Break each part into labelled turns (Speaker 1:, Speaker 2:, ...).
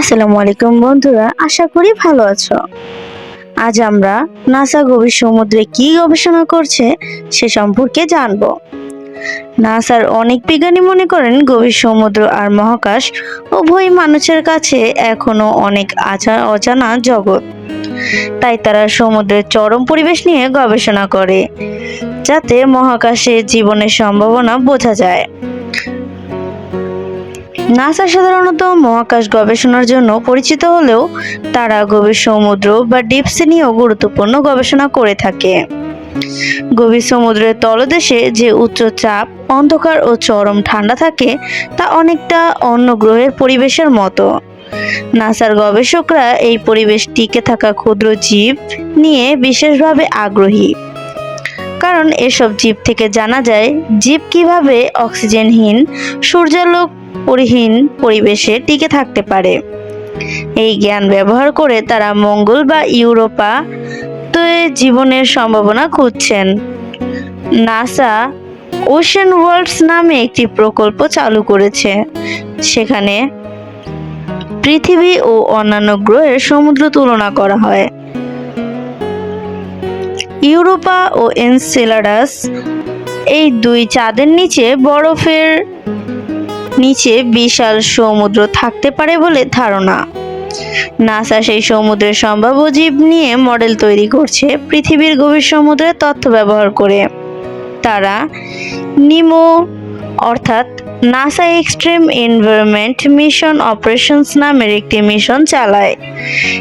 Speaker 1: আসসালামু আলাইকুম বন্ধুরা, আশা করি ভালো আছো। আজ আমরা নাসা গভীর সমুদ্রে কি গবেষণা করছে সে সম্পর্কে জানব। নাসার অনেক বিজ্ঞানী মনে করেন, গভীর সমুদ্র আর মহাকাশ উভয় মানুষের কাছে এখনও অনেক আচা অজানা জগৎ। তাই তারা সমুদ্রের চরম পরিবেশ নিয়ে গবেষণা করে, যাতে মহাকাশে জীবনের সম্ভাবনা বোঝা যায়। নাসা সাধারণত মহাকাশ গবেষণার জন্য পরিচিত হলেও তারা গভীর সমুদ্র বা ডিপসি নিয়েও গুরুত্বপূর্ণ গবেষণা করে থাকে। গভীর সমুদ্রের তলদেশে যে উচ্চ চাপ, অন্ধকার ও চরম ঠান্ডা থাকে, তা অনেকটা অন্য গ্রহের পরিবেশের মতো। নাসার গবেষকরা এই পরিবেশ টিকে থাকা ক্ষুদ্র জীব নিয়ে বিশেষভাবে আগ্রহী। কারণ এসব জীব থেকে জানা যায়, জীব কীভাবে অক্সিজেনহীন সূর্যালোক পরিহীন পরিবেশে টিকে থাকতে পারে। এই জ্ঞান ব্যবহার করে তারা মঙ্গল বা ইউরোপা জীবনের সম্ভাবনা খুঁজছেন। নাসা ওশেন ওয়ার্ল্ডস নামে একটি প্রকল্প চালু করেছে। সেখানে পৃথিবী ও অন্যান্য গ্রহের সমুদ্র তুলনা করা হয়। ইউরোপা ও এনসেলাডাস এই দুই চাঁদের নিচে বরফের নিচে বিশাল সমুদ্র থাকতে পারে বলে ধারণা। নাসা সেই সমুদ্রের সম্ভাব্য জীব নিয়ে মডেল তৈরি করছে পৃথিবীর গভীর সমুদ্রের তথ্য ব্যবহার করে। তারা নিমো, অর্থাৎ NASA extreme environment mission operations নামের একটি মিশন চালায়।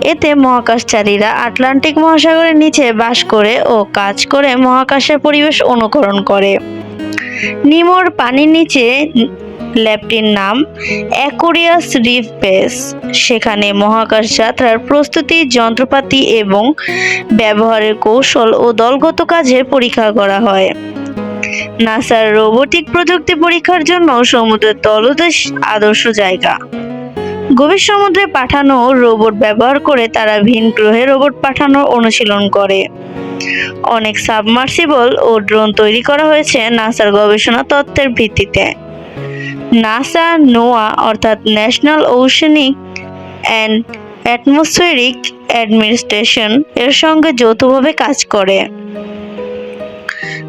Speaker 1: এতে মহাকাশচারীরা আটলান্টিক মহাসাগরের নিচে বাস করে ও কাজ করে মহাকাশের পরিবেশ অনুকরণ করে। নিমোর পানির নিচে ল্যাবটির নাম অ্যাকোরিয়াস রিফ বেস। সেখানে মহাকাশ যাত্রার প্রস্তুতি, যন্ত্রপাতি এবং ব্যবহারের কৌশল ও দলগত কাজের পরীক্ষা করা হয়। নাসার রোবোটিক প্রযুক্তি পরীক্ষার জন্য সমুদ্রের তলদেশ আদর্শ জায়গা। গভীর সমুদ্রে পাঠানো রোবট ব্যবহার করে তারা ভিন গ্রহে রোবট পাঠানোর অনুশীলন করে। অনেক সাবমার্সিবল ও ড্রোন তৈরি করা হয়েছে নাসার গবেষণা তত্ত্বের ভিত্তিতে। নাসা, নোয়া অর্থাৎ national oceanic and atmospheric administration এর সঙ্গে যৌথভাবে কাজ করে।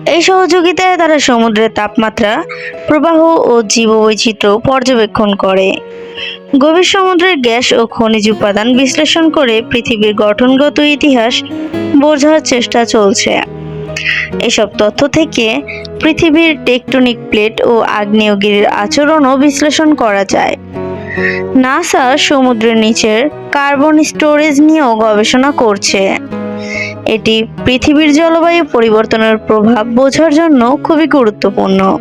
Speaker 1: এই সহযোগিতায় তারা সমুদ্রের তাপমাত্রা, প্রবাহ ও জীববৈচিত্র্য পর্যবেক্ষণ করে। গভীর সমুদ্রের গ্যাস ও খনিজ উপাদান বিশ্লেষণ করে পৃথিবীর গঠনগত ইতিহাস বোঝার চেষ্টা চলছে। এসব তথ্য থেকে পৃথিবীর টেকটনিক প্লেট ও আগ্নেয়গিরির আচরণও বিশ্লেষণ করা যায়। নাসা সমুদ্রের নিচের কার্বন স্টোরেজ নিয়েও গবেষণা করছে। এটি পৃথিবীর জলবায়ু পরিবর্তনের প্রভাব বোঝার জন্য খুবই গুরুত্বপূর্ণ।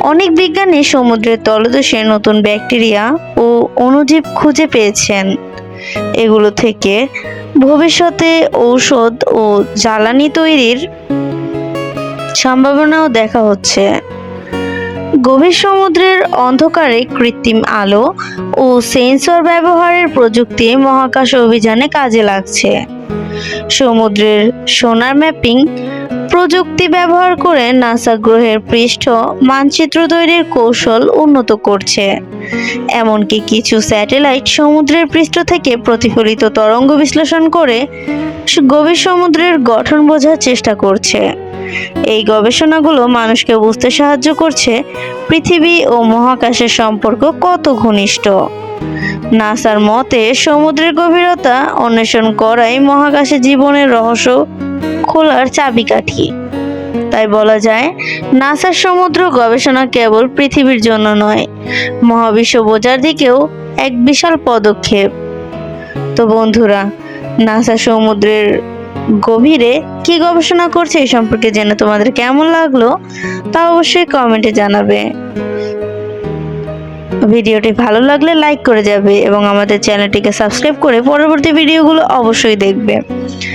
Speaker 1: অনেক বিজ্ঞানী সমুদ্রের তলদেশে নতুন ব্যাকটেরিয়া ও অণুজীব খুঁজে পেয়েছেন। এগুলো থেকে ভবিষ্যতে ঔষধ ও জ্বালানি তৈরির সম্ভাবনাও দেখা হচ্ছে। গভীর সমুদ্রের অন্ধকারে কৃত্রিম আলো ও সেন্সর ব্যবহারের প্রযুক্তি মহাকাশ অভিযানে কাজে লাগছে। সমুদ্রের সোনার ম্যাপিং প্রযুক্তি ব্যবহার করে নাসা গ্রহের পৃষ্ঠ মানচিত্র তৈরির কৌশল উন্নত করছে। এমনকি কিছু স্যাটেলাইট সমুদ্রের পৃষ্ঠ থেকে প্রতিফলিত তরঙ্গ বিশ্লেষণ করে গভীর সমুদ্রের গঠন বোঝার চেষ্টা করছে। এই গবেষণাগুলো মানুষকে বুঝতে সাহায্য করছে পৃথিবী ও মহাকাশের সম্পর্ক কত ঘনিষ্ঠ। নাসার মতে সমুদ্রের গভীরতা অন্বেষণ করাই মহাকাশে জীবনের রহস্য খোলার চাবিকাঠি তাই বলা যায়, নাসার সমুদ্র গবেষণা কেবল পৃথিবীর জন্য নয়, মহাবিশ্ব বোঝার দিকেও এক বিশাল পদক্ষেপ। তো বন্ধুরা, নাসা সমুদ্রের গভীরে কি গবেষণা করছে এই সম্পর্কে জেনে তোমাদের কেমন লাগল, তা অবশ্যই কমেন্টে জানাবে। ভিডিওটি ভালো লাগলে লাইক করে যাবে এবং আমাদের চ্যানেলটিকে সাবস্ক্রাইব করে পরবর্তী ভিডিওগুলো অবশ্যই দেখবে।